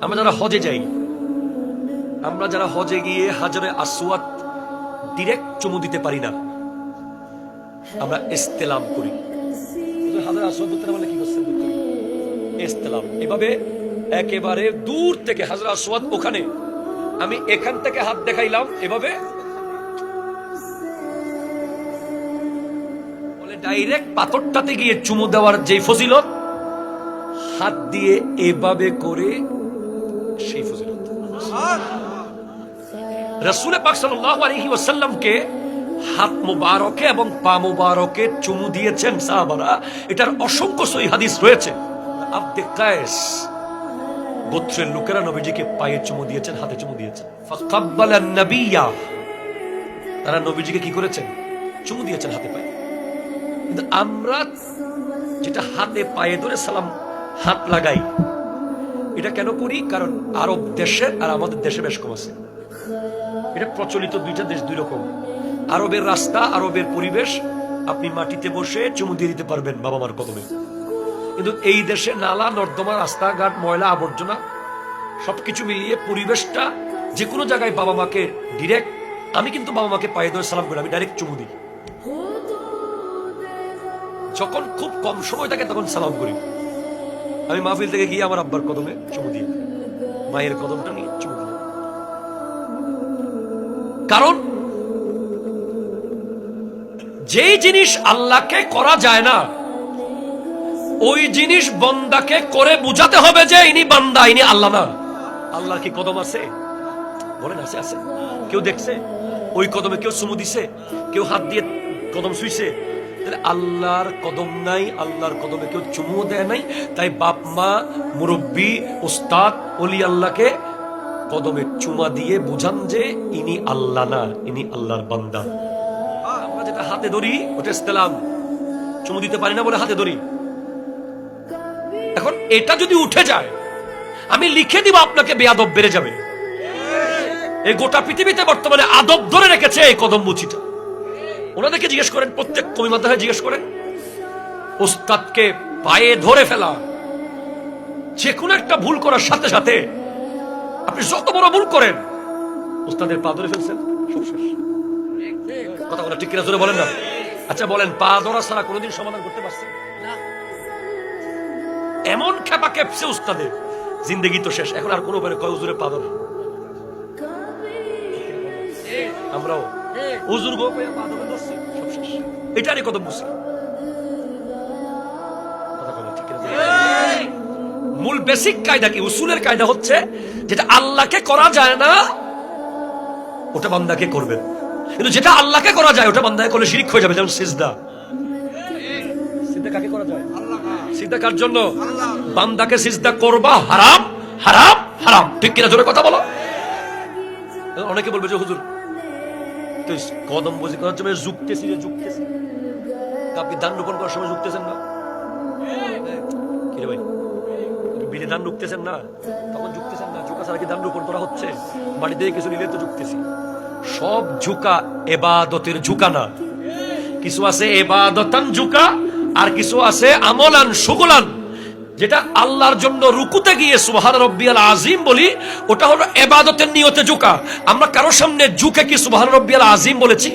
আমরা যারা হজে যাই আমরা যারা হজে গিয়ে হাজারে আসওয়াত ডিরেক্ট চুমু দিতে পারি না আমরা ইস্তেলাম করি। হুজুর, আসওয়াত বলতে না কি করছেন ইস্তেলাম। এভাবে একেবারে দূর থেকে হাজার আসওয়াত ওখানে। আমি এখান থেকে হাত দেখাইলাম এভাবে। বলে ডাইরেক্ট পাথরটাতে গিয়ে চুমু দেওয়ার যে ফজিলত হাত দিয়ে এভাবে করে সেই ফজিলত রসুল পাক সাল্লাল্লাহু আলাইহি ওয়াসাল্লামকে হাত মুবারকে এবং পা মুবারকে চুমু দিয়েছেন সাহাবারা। এটার অসংখ্য সহি হাদিস রয়েছে। আব্দে কায়েস গোত্রের লোকেরা নবীজিকে পায়ে চুমু দিয়েছেন হাতে চুমু দিয়েছেন। ফাকাব্বালা নাবিয়্যা তারা নবীজিকে কি করেছেন? চুমু দিয়েছেন হাতে পায়ে। কিন্তু আমরা যেটা হাতে পায়ে ধরে সালাম হাত লাগাই এটা কেন করি? কারণ আরব দেশের আর আমাদের দেশে বেশ কম আছে। এটা প্রচলিত দুইটা দেশ দুই রকম। আরবের রাস্তা, আরবের পরিবেশ, আপনি মাটিতে বসে চুমু দিয়ে দিতে পারবেন বাবা মার কদমে। কিন্তু এই দেশে নালা, নর্দমা, রাস্তাঘাট, ময়লা, আবর্জনা, সবকিছু মিলিয়ে পরিবেশটা যে কোনো জায়গায় বাবা মাকে ডিরেক্ট আমি কিন্তু বাবা মাকে পায়ে ধরে সালাম করি, আমি ডাইরেক্ট চুমু দিই। যখন খুব কম সময় থাকে তখন সালাম করি। আমি মাহফিল থেকে গিয়ে আমার আব্বার কদমে চুমু দিই। মায়ের কদমটা নিয়ে চুমু দিই। কারণ, যেই জিনিস আল্লাহকে করা যায় না, ওই জিনিস বন্দাকে করে বুঝাতে হবে যে ইনি বান্দা, ইনি আল্লাহ না। আল্লাহর কি কদম আছে? বলেন, আছে আছে। কেউ দেখছে? ওই কদমে কেউ চুমু দিছে? কেউ হাত দিয়ে কদম শুইছে আল্লাহর কদম নাই, আল্লাহর কদমে কেউ চুমুও দেয় নাই। তাই বাপ, মা, মুরব্বী, উস্তাদ অলি আল্লাহকে কদমে চুমা দিয়ে বুঝান যে ইনি আল্লাহ না, ইনি আল্লাহর বান্দা। আমরা যেটা হাতে ধরি, ওটা ইস্তেলাম চুমু দিতে পারি না বলে হাতে ধরি। এখন এটা যদি উঠে যায়, আমি লিখে দিব আপনাকে, বেয়াদব বেড়ে যাবে। এই গোটা পৃথিবীতে বর্তমানে আদব ধরে রেখেছে এই কদম মুচিটা ওনাদেরকে জিজ্ঞেস করেন প্রত্যেক কমি মাধ্যমে জিজ্ঞেস করেন ওস্তাদকে পায়ে ধরে ফেলা যে কোনো একটা ভুল করার সাথে সাথে আপনি যত বড় ভুল করেন ওস্তাদের পা ধরে ফেলছেন। কথা বলা ঠিক কিনা জোরে বলেন না? আচ্ছা বলেন পা ধরা ছাড়া কোনোদিন সমাধান করতে পারছেন? এমন খেপা খেপছে উস্তাদের জিন্দগি তো শেষ এখন আর কোনো উপায় কয় হুজুরে পা ধরে। আমরাও হুজুর গো সব শেষ। এটারই কত বলেন। মূল বেসিক কায়দা কি? উসুলের কায়দা হচ্ছে যেটা আল্লাহকে করা যায় না ওটা বান্দাকে করবেন কিন্তু যেটা আল্লাহকে করা যায় ওটা বান্দাকে করলে শিরিক হয়ে যাবে যেমন সিজদা। সিজদা কাকে করা যায়? সিজদা কার জন্য? বান্দাকে সিজদা করবা হারাম হারাম হারাম। ঠিক কিনা জোরে কথা বলো। অনেকে বলবে যে হুজুর তো কদম বসে করার জন্য যুক্তেছি যে যুক্তেছি। আপনি দান রোপণ করার সময় যুক্তেছেন না? কিরে ভাই বিলে ধান ঢুকতেছেন না? তখন ঢুকতেছেন না। ঝুঁকা ছাড়া কি ধান রোপণ করা হচ্ছে? বাড়ি থেকে কিছু নিলে তো ঢুকতেছি সব ঝুঁকা এবাদতের ঝুঁকা না। কিছু আছে এবাদতান ঝুঁকা আর কিছু আছে আমলান সুগলান। যেটা আল্লাহর জন্য রুকুতে গিয়ে সুবহান রব্বিয়াল আজিম বলি, ওটা হলো এবাদতের নিয়তে জুকা আমরা কারোর সামনে জুকে কি সুবহান রব্বিয়াল আজিম বলেছি?